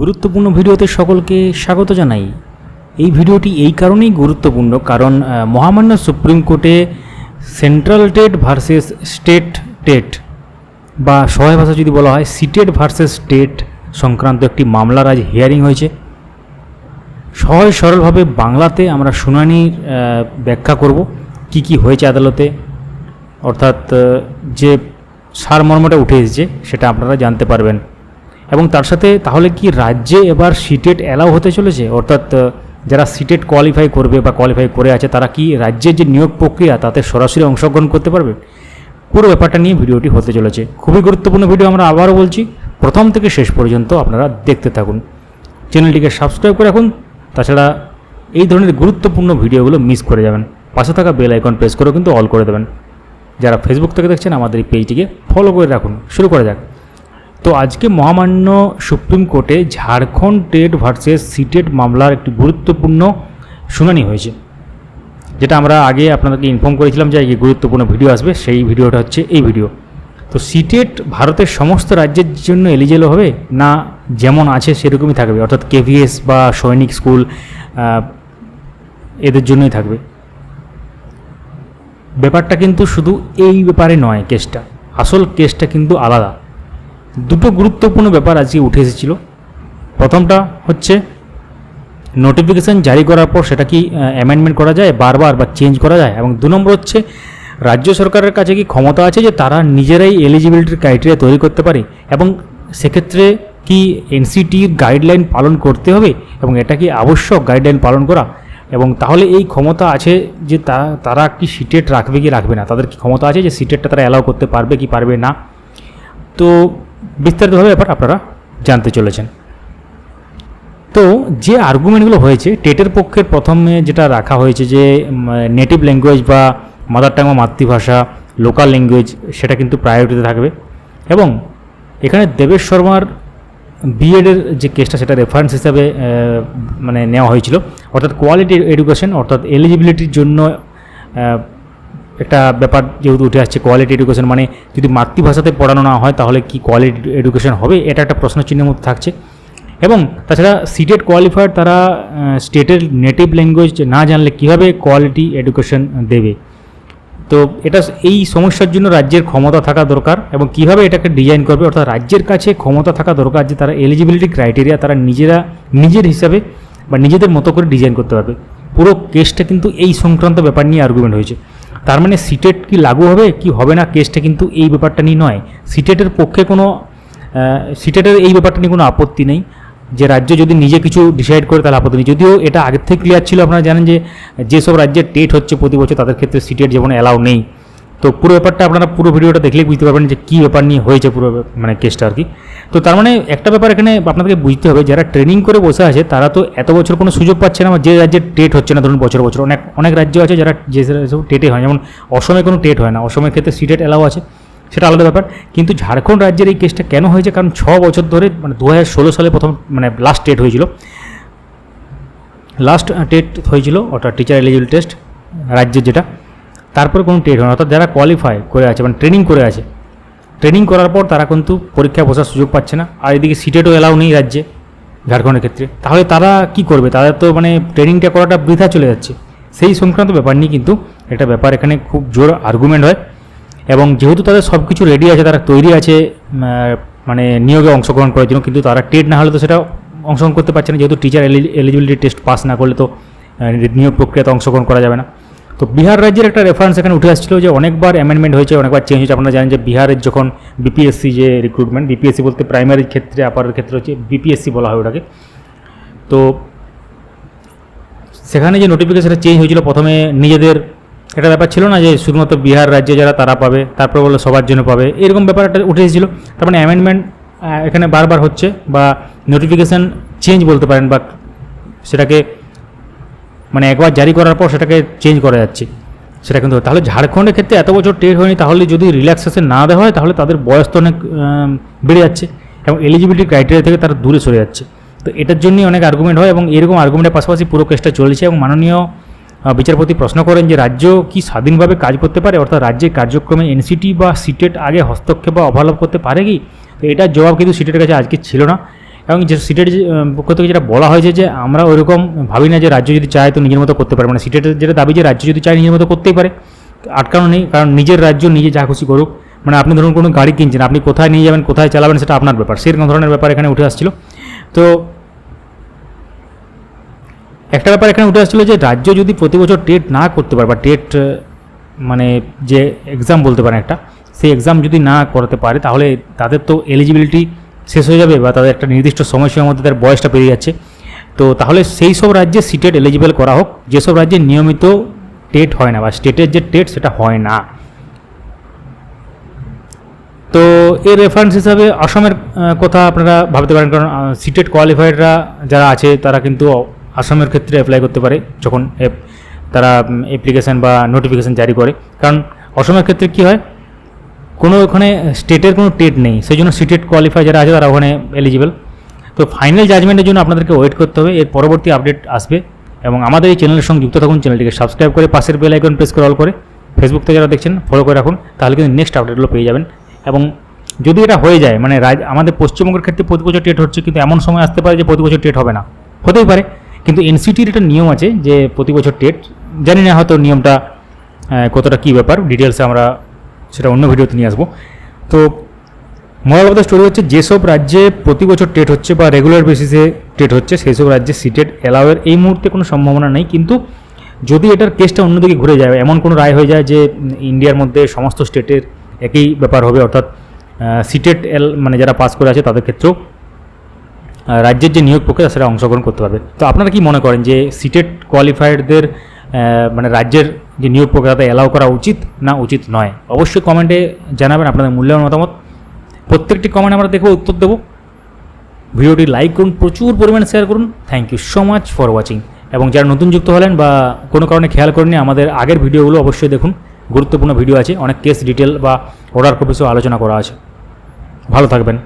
গুরুত্বপূর্ণ ভিডিওতে সকলকে স্বাগত জানাই। এই ভিডিওটি এই কারণেই গুরুত্বপূর্ণ, কারণ মহামান্য সুপ্রিম কোর্টে central TET versus state TET, বা সহায় ভাষা যদি বলা হয়, সিটেট ভার্সেস স্টেট সংক্রান্ত একটি মামলার আজ হিয়ারিং হয়েছে। সহজ সরলভাবে বাংলাতে আমরা শুনানির ব্যাখ্যা করব, কি কি হয়েছে আদালতে, অর্থাৎ যে সারমর্মটা উঠে এসেছে, সেটা আপনারা জানতে পারবেন। এবং তার সাথে তাহলে কি রাজ্যে এবার সিটেট অ্যালাউ হতে চলেছে? অর্থাৎ যারা সিটেট কোয়ালিফাই করবে বা কোয়ালিফাই করে আছে, তারা কি রাজ্যের যে নিয়োগ প্রক্রিয়া, তাতে সরাসরি অংশগ্রহণ করতে পারবে? পুরো ব্যাপারটা নিয়ে ভিডিওটি হতে চলেছে। খুবই গুরুত্বপূর্ণ ভিডিও আমরা আবারও বলছি। প্রথম থেকে শেষ পর্যন্ত আপনারা দেখতে থাকুন। চ্যানেলটিকে সাবস্ক্রাইব করে রাখুন। তাছাড়া এই ধরনের গুরুত্বপূর্ণ ভিডিওগুলো মিস করে যাবেন। পাশে থাকা বেল আইকন প্রেস করেও কিন্তু অল করে দেবেন। যারা ফেসবুক থেকে দেখছেন, আমাদের এই পেজটিকে ফলো করে রাখুন। শুরু করা যাক। তো আজকে মহামান্য সুপ্রিম কোর্টে ঝাড়খণ্ড টেট ভার্সেস সিটেট মামলার একটি গুরুত্বপূর্ণ শুনানি হয়েছে, যেটা আমরা আগে আপনাদেরকে ইনফর্ম করেছিলাম যে এই গুরুত্বপূর্ণ ভিডিও আসবে, সেই ভিডিওটা হচ্ছে এই ভিডিও। তো সিটেট ভারতের সমস্ত রাজ্যের জন্য এলিজেবল হবে না যেমন আছে সেরকমই থাকবে, অর্থাৎ কেভিএস বা সৈনিক স্কুল এদের জন্যই থাকবে। ব্যাপারটা কিন্তু শুধু এই ব্যাপারে নয় কেসটা, আসল কেসটা কিন্তু আলাদা। দুটো গুরুত্বপূর্ণ ব্যাপার আজকে উঠে এসেছিল। প্রথমটা হচ্ছে নোটিফিকেশান জারি করার পর সেটা কি অ্যামেন্ডমেন্ট করা যায়, বারবার বা চেঞ্জ করা যায়? এবং দু নম্বর হচ্ছে, রাজ্য সরকারের কাছে কি ক্ষমতা আছে যে তারা নিজেরাই এলিজিবিলিটির ক্রাইটেরিয়া তৈরি করতে পারে? এবং সেক্ষেত্রে কি এনসিটির গাইডলাইন পালন করতে হবে? এবং এটা কি আবশ্যক গাইডলাইন পালন করা? এবং তাহলে এই ক্ষমতা আছে যে তারা কি সিটেট রাখবে কি রাখবে না? তাদের কি ক্ষমতা আছে যে সিটেটটা তারা অ্যালাউ করতে পারবে কি পারবে না? তো বিস্তারিতভাবে ব্যাপার আপনারা জানতে চলেছেন। তো যে আর্গুমেন্টগুলো হয়েছে, টেটের পক্ষের প্রথমে যেটা রাখা হয়েছে যে নেটিভ ল্যাঙ্গুয়েজ বা মাদার টাং বা মাতৃভাষা লোকাল ল্যাঙ্গুয়েজ সেটা কিন্তু প্রায়োরিটিতে থাকবে। এবং এখানে দেবেশ শর্মার বিএডের যে কেসটা সেটা রেফারেন্স হিসাবে মানে নেওয়া হয়েছিল। অর্থাৎ কোয়ালিটি এডুকেশন অর্থাৎ এলিজিবিলিটির জন্য একটা ব্যাপার যেহেতু উঠে আসছে কোয়ালিটি এডুকেশন মানে যদি মাতৃভাষাতে পড়ানো না হয় তাহলে কি কোয়ালিটি এডুকেশন হবে? এটা একটা প্রশ্ন চিহ্নের মধ্যে থাকছে। এবং তাছাড়া সিটেড কোয়ালিফায়ার তারা স্টেটের নেটিভ ল্যাঙ্গুয়েজ না জানলে কীভাবে কোয়ালিটি এডুকেশন দেবে? তো এটা এই সমস্যার জন্য রাজ্যের ক্ষমতা থাকা দরকার এবং কীভাবে এটাকে ডিজাইন করবে? অর্থাৎ রাজ্যের কাছে ক্ষমতা থাকা দরকার যে তারা এলিজিবিলিটি ক্রাইটেরিয়া তারা নিজেরা, নিজের হিসাবে বা নিজেদের মতো করে ডিজাইন করতে পারবে। পুরো কেসটা কিন্তু এই সংক্রান্ত ব্যাপার নিয়ে আর্গুমেন্ট হয়েছে। তার মানে সিটেট কি লাগু হবে, কি হবে না, কেসটা কিন্তু এই ব্যাপারটা নিয়ে নয়। সিটেটের পক্ষে কোনো সিটেটের এই ব্যাপারটা নিয়ে কোনো আপত্তি নেই। যে রাজ্য যদি নিজে কিছু ডিসাইড করে তাহলে আপত্তি নেই। যদিও এটা আগের থেকে ক্লিয়ার ছিল, আপনারা জানেন যে যেসব রাজ্যের টেট হচ্ছে প্রতি বছর, তাদের ক্ষেত্রে সিটেট যেমন অ্যালাউ নেই। তো পুরো ব্যাপারটা আপনারা পুরো ভিডিওটা দেখলেই বুঝতে পারবেন যে কী ব্যাপার নিয়ে হয়েছে পুরো মানে কেসটা আর কি। তো তার মানে একটা ব্যাপার এখানে আপনাদেরকে বুঝতে হবে, যারা ট্রেনিং করে বসে আছে, তারা তো এত বছর কোনো সুযোগ পাচ্ছে না যে রাজ্যের টেট হচ্ছে না, ধরুন বছর বছর। অনেক অনেক রাজ্য আছে যারা যে সব টেটে হয় যেমন অসমে কোনো টেট হয় না। অসমের ক্ষেত্রে সিটেট অ্যালাউ আছে। সেটা আলাদা ব্যাপার। কিন্তু ঝাড়খণ্ড রাজ্যের এই কেসটা কেন হয়েছে? কারণ ছ বছর ধরে মানে দু হাজার ষোলো সালে প্রথম মানে লাস্ট টেট হয়েছিল। লাস্ট টেট হয়েছিল, ওটা টিচার এলিজিবল টেস্ট রাজ্যের যেটা। তারপরে কোনো টেট হয় অর্থাৎ যারা কোয়ালিফাই করে আছে মানে ট্রেনিং করে আছে ট্রেনিং করার পর তারা কিন্তু পরীক্ষায় বসার সুযোগ পাচ্ছে না। আর এদিকে সিটেটও এলাও নেই রাজ্যে ঝাড়খণ্ডের ক্ষেত্রে। তাহলে তারা কি করবে? তাদের তো মানে ট্রেনিংটা করাটা বৃথা চলে যাচ্ছে। সেই সংক্রান্ত ব্যাপার নিয়ে কিন্তু একটা ব্যাপার এখানে খুব জোর আর্গুমেন্ট হয়। এবং যেহেতু তাদের সব কিছু রেডি আছে, তারা তৈরি আছে মানে নিয়োগে অংশগ্রহণ করার জন্য, কিন্তু তারা টেট না হলে তো সেটা অংশগ্রহণ করতে পারছে না। যেহেতু টিচার এলিজিবিলিটি টেস্ট পাস না করলে তো নিয়োগ প্রক্রিয়াতে অংশগ্রহণ করা যাবে না। তো বিহার রাজ্যের একটা রেফারেন্স এখানে উঠে আসছিল যে অনেকবার অ্যামেন্ডমেন্ট হয়েছে, অনেকবার চেঞ্জ হয়েছে। আপনারা জানেন যে বিহারের যখন বিপিএসসি যে রিক্রুটমেন্ট বিপিএসসি বলতে প্রাইমারির ক্ষেত্রে আপারের ক্ষেত্রে হচ্ছে বিপিএসসি বলা হয় ওটাকে। তো সেখানে যে নোটিফিকেশনটা চেঞ্জ হয়েছিল, প্রথমে নিজেদের একটা ব্যাপার ছিল না যে শুধুমাত্র বিহার রাজ্যে যারা তারা পাবে, তারপর বলল সবার জন্য পাবে, এরকম ব্যাপার একটা উঠে এসেছিল। তার মানে অ্যামেন্ডমেন্ট এখানে বারবার হচ্ছে বা নোটিফিকেশান চেঞ্জ বলতে পারেন বা সেটাকে মানে একবার জারি করার পর সেটাকে চেঞ্জ করা যাচ্ছে। সেটা কিন্তু তাহলে ঝাড়খণ্ডের ক্ষেত্রে এত বছর টেট হয়নি, তাহলে যদি রিল্যাক্সেশন না দেওয়া হয়, তাহলে তাদের বয়স তো অনেক বেড়ে যাচ্ছে এবং এলিজিবিলিটি ক্রাইটেরিয়া থেকে তারা দূরে সরে যাচ্ছে। তো এটার জন্যই অনেক আর্গুমেন্ট হয় এবং এরকম আর্গুমেন্টের পাশাপাশি পুরো কেসটা চলছে এবং মাননীয় বিচারপতি প্রশ্ন করেন যে রাজ্য কি স্বাধীনভাবে কাজ করতে পারে? অর্থাৎ রাজ্যের কার্যক্রমে এনসিটি বা সিটেট আগে হস্তক্ষেপ বা অবহেলা করতে পারে কি? তো এটার জবাব কিন্তু সিটের কাছে আজকে ছিল না। এবং যে সিটের পক্ষ থেকে যেটা বলা হয়েছে যে আমরা ওইরকম ভাবি না যে রাজ্য যদি চায় তো নিজের মতো করতে পারে মানে সিটের যেটা দাবি যে রাজ্য যদি চায় নিজের মতো করতেই পারে। আটকানো নেই, কারণ নিজের রাজ্য নিজে যা খুশি করুক। মানে আপনি ধরুন কোনো গাড়ি কিনছেন, আপনি কোথায় নিয়ে যাবেন, কোথায় চালাবেন সেটা আপনার ব্যাপার। সেরকম ধরনের ব্যাপার এখানে উঠে আসছিল। তো একটা ব্যাপার এখানে উঠে আসছিল যে রাজ্য যদি প্রতি বছর টেট না করতে পারে বা টেট মানে যে এক্সাম বলতে পারেন একটা, সেই এক্সাম যদি না করাতে পারে তাহলে তাদের তো এলিজিবিলিটি শেষ হয়ে যাবে বা তাদের একটা নির্দিষ্ট সময়সীমার মধ্যে তার বয়সটা পেরিয়ে যাচ্ছে। তো তাহলে সেই সব রাজ্যে সিটেট এলিজিবল করা হোক। যেসব রাজ্যে নিয়মিত টেট হয় না বা স্টেটের যে টেট সেটা হয় না। তো এর রেফারেন্স হিসাবে আসামের কথা আপনারা ভাবতে পারেন। কারণ সিটেট কোয়ালিফাইডরা যারা আছে, তারা কিন্তু আসামের ক্ষেত্রে অ্যাপ্লাই করতে পারে যখন তারা অ্যাপ্লিকেশান বা নোটিফিকেশান জারি করে। কারণ অসমের ক্ষেত্রে কি হয়? কোনো ওখানে স্টেটের কোনো টেট নেই, সেই জন্য সিটেট কোয়ালিফাই যারা আছে তারা ওখানে এলিজিবল তো ফাইনাল জাজমেন্টের জন্য আপনাদেরকে ওয়েট করতে হবে, এর পরবর্তী আপডেট আসবে এবং আমাদের এই চ্যানেলের সঙ্গে যুক্ত থাকুন চ্যানেলটিকে সাবস্ক্রাইব করে পাশের বেল আইকন প্রেস করে অল করে ফেসবুক থেকে যারা দেখছেন ফলো করে রাখুন, তাহলে কিন্তু নেক্সট আপডেটগুলো পেয়ে যাবেন। এবং যদি এটা হয়ে যায় মানে রাজ- আমাদের পশ্চিমবঙ্গের ক্ষেত্রে প্রতি বছর টেট হচ্ছে, কিন্তু এমন সময় আসতে পারে যে প্রতি বছর টেট হবে না। হতেই পারে, কিন্তু এনসিটির একটা নিয়ম আছে যে প্রতি বছর টেট, জানি না হয়তো নিয়মটা কতটা কী ব্যাপার ডিটেলসে আমরা সেটা অন্য ভিডিওতে নিয়ে আসব। তো মোরাল অফ দ্য স্টোরি হচ্ছে, যেসব রাজ্যে প্রতি বছর টেট হচ্ছে বা রেগুলার বেসিসে টেট হচ্ছে সেই সব রাজ্যে সিটেড অ্যালাউয়ের এই মুহূর্তে কোনো সম্ভাবনা নেই। কিন্তু যদি এটার কেসটা অন্যদিকে ঘুরে যায়, এমন কোনো রায় হয়ে যায় যে ইন্ডিয়ার মধ্যে সমস্ত স্টেটের একই ব্যাপার হবে, অর্থাৎ সিটেড এল মানে যারা পাস করে আছে তাদের ক্ষেত্রেও রাজ্যের যে নিয়োগ প্রক্রিয়া, সেটা অংশগ্রহণ করতে পারবে। তো আপনারা কি মনে করেন যে সিটেড কোয়ালিফাইডদের মানে রাজ্যের যে নিয়োগ প্রক্রিয়াতে অ্যালাউ করা উচিত, না উচিত নয়। অবশ্যই কমেন্টে জানাবেন আপনাদের মূল্যবান মতামত। প্রত্যেকটি কমেন্ট আমরা দেখব উত্তর দেবো। ভিডিওটি লাইক করুন, প্রচুর পরিমাণে শেয়ার করুন। Thank you so much for watching এবং যারা নতুন যুক্ত হলেন বা কোনো কারণে খেয়াল করেননি, আমাদের আগের ভিডিওগুলো অবশ্যই দেখুন। গুরুত্বপূর্ণ ভিডিও আছে। অনেক কেস ডিটেল বা অর্ডার কপিসও আলোচনা করা আছে। ভালো থাকবেন।